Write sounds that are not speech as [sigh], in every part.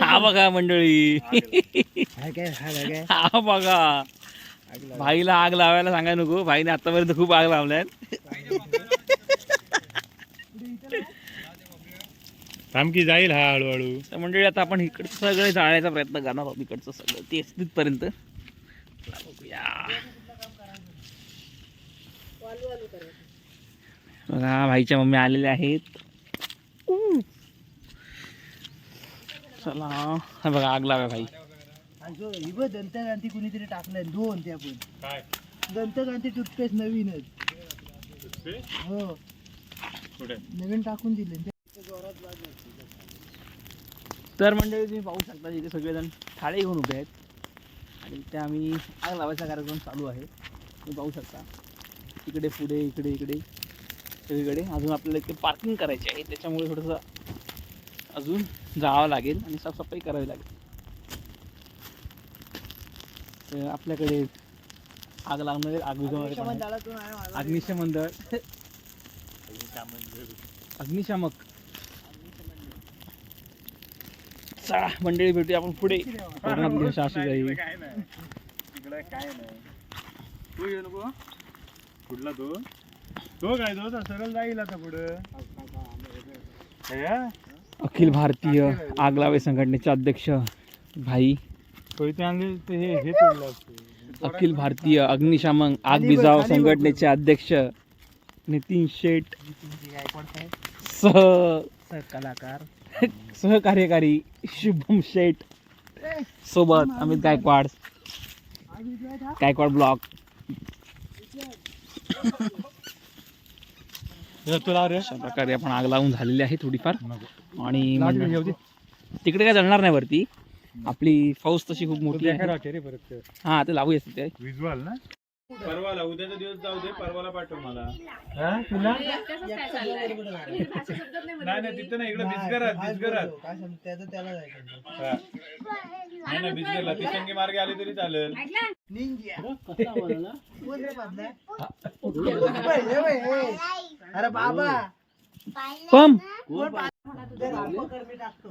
हा बघा मंडळी. हा बघा. भाईला आग लावायला सांगाय नको. भाईने आतापर्यंत खूप आग लावल्यात. थांब की जाईल हा हळूहळू. तर मंडळी आता आपण इकडचं सगळं जाळायचा प्रयत्न करणार आहोत. इकडचं सगळं. तेच तिथपर्यंत चला बघूया. बघा भाईच्या मम्मी आलेल्या आहेत. चला हा बघा आग लावा भाई. दंतकांती कुणीतरी टाकलंय दोन त्या पण काय? दंतकांती टूथपेस्ट नवीनच. हो. नवीन टाकून दिले. तर मंडळी तुम्ही पाहू शकता इथे सगळेजण थाळे घेऊन उभे आहेत. आणि इथे आम्ही आग लावायचा कार्यक्रम चालू आहे. तुम्ही पाहू शकता. इकडे पुढे इकडे इकडे. सगळीकडे. अजून आपल्याला इथे पार्किंग करायची आहे. त्याच्यामुळे थोडंसं अजून जावं लागेल आणि साफसफाई करावी लागेल. तर आपल्याकडे आग लावणारे आग. अग्निशमन दळ अग्निशामक. चला मंडळी भेटूया आपण पुढे. काय नाही. तिकडे काय नाही. तू येऊ नको. कुठला तो? तो काय तो सरळ जाईल आता पुढं. अखिल भारतीय आग लावे संघटनेचे अध्यक्ष भाई हे हे अखिल भारतीय अग्निशामक आग विझाव संघटनेचे अध्यक्ष नितीन शेठ सह कलाकार सहकार्यकारी शुभम शेठ सोबत अमित गायकवाड. गायकवाड ब्लॉक. अशा प्रकारे आपण आग लावून झालेली आहे थोडीफार. आणि. तिकडे काय जळणार नाही वरती. आपली फौज तशी खूप मोठी आहे. हा ते लावूया तिथे विज्युअल ना? परवाला उद्याचा दिवस जाऊ दे परवाला पाठव मला. तुला? नाही नाही तिथं नाही इकडे बिजगरात बिजगरात. काय सांगतो त्याचं त्याला हा. नाही मार्गे आली तरी चालेल. निंजा. अरे बाबा. पम कोण पा- दे ना, पकड, मी टाकतो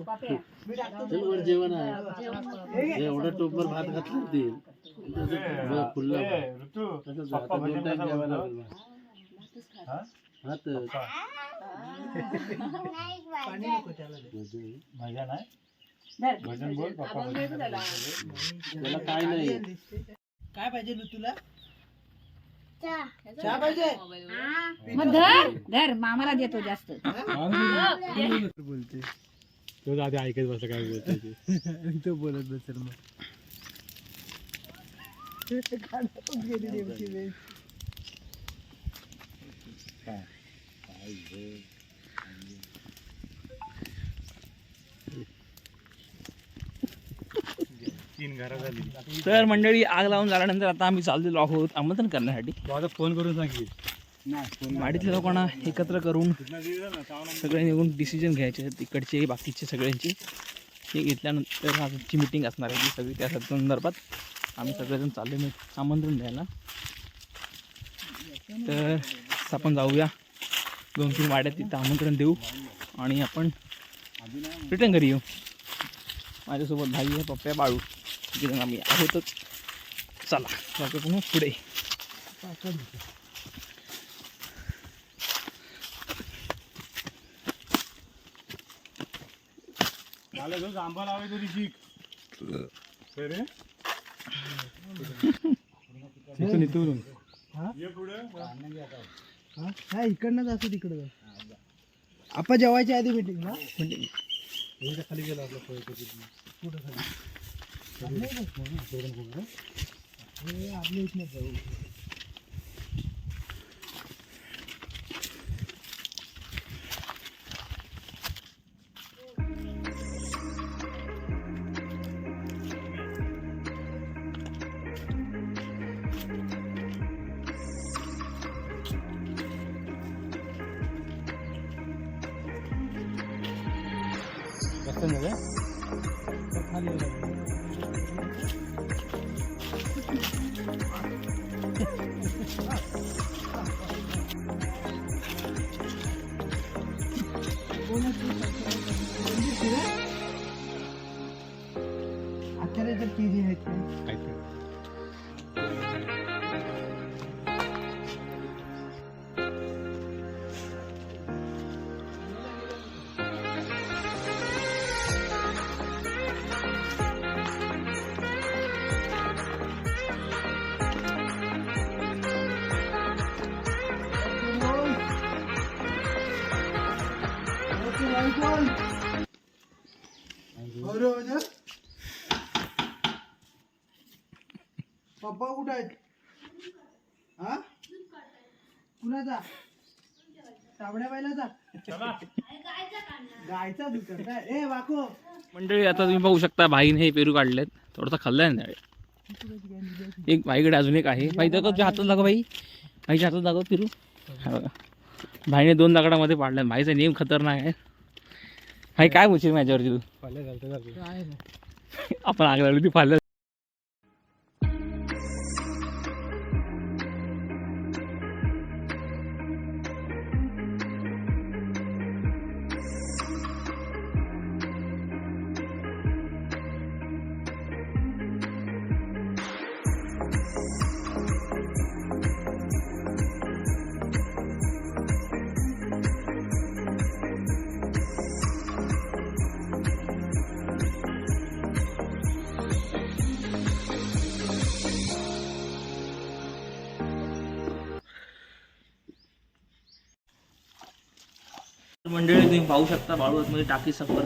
मी टाकतो एवढं टोपर भात घातलं ते. खुल्ला? हा? मजा नाही. भजन बोल? त्याला काय नाही. काय पाहिजे तुला चहा. पाहिजे? मग धर धर. मामाला देतो जास्त. बोलते. तो आधी ऐकत बसला काय बोलतोय ते. तो बोलत बसेल मग. [laughs] गेली तीन घरं झाली. तर मंडळी आग लावून झाल्यानंतर आता आम्ही चाललेलो आहोत आमंत्रण करण्यासाठी. तू आता फोन करून सांगितलं वाडीतल्या लोकांना एकत्र करून सगळे निघून डिसिजन घ्यायचे आहेत तिकडचे बाकीचे सगळ्यांचे. हे घेतल्यानंतर आजची मिटिंग असणार आहे ती सगळी त्या संदर्भात. आम्ही सगळेजण चालले मी आमंत्रण द्यायला. तर आपण जाऊया. दोन तीन वाड्यात तिथं आमंत्रण देऊ आणि आपण रिटर्न घरी येऊ. माझ्यासोबत भाई आहे पप्प्या बाळू. तिथे आम्ही आहोतच. चला बाकी पुन्हा पुढे. मला जो जांभा लावाय तरी शिक. काय रे. इथून इथून. ये पुढं. हा? हा इकडनंच असं तिकडं जा. आपण जेवायच्या आधी मिटिंग ना खाली गेला आपला कुठं खाली? हे आपल्या इथनं जाऊ અત્યારે જે પીજી હતી पप्पा कुठं आहेत हा कुणाचा तांबड्या बायलाचा गायचा दुकान काय ए वाको मंडळी आता तुम्ही पाहू शकता भाईने हे पेरू काढलेत. थोडासा खाल्लाय ना एक भाईकडे अजून एक आहे. भाई दाखव तुझ्या हातात दाखव भाई. भाईच्या हातात दाखव पेरू. भाईने दोन दगडामध्ये पाडल्या भाईचा नेम खतरनाक आहे. भाई काय बोलशील माझ्यावरती तू? आपण आग लावली ती पाहिलं मंडळी तुम्ही पाहू शकता बाळूमध्ये टाकी सफर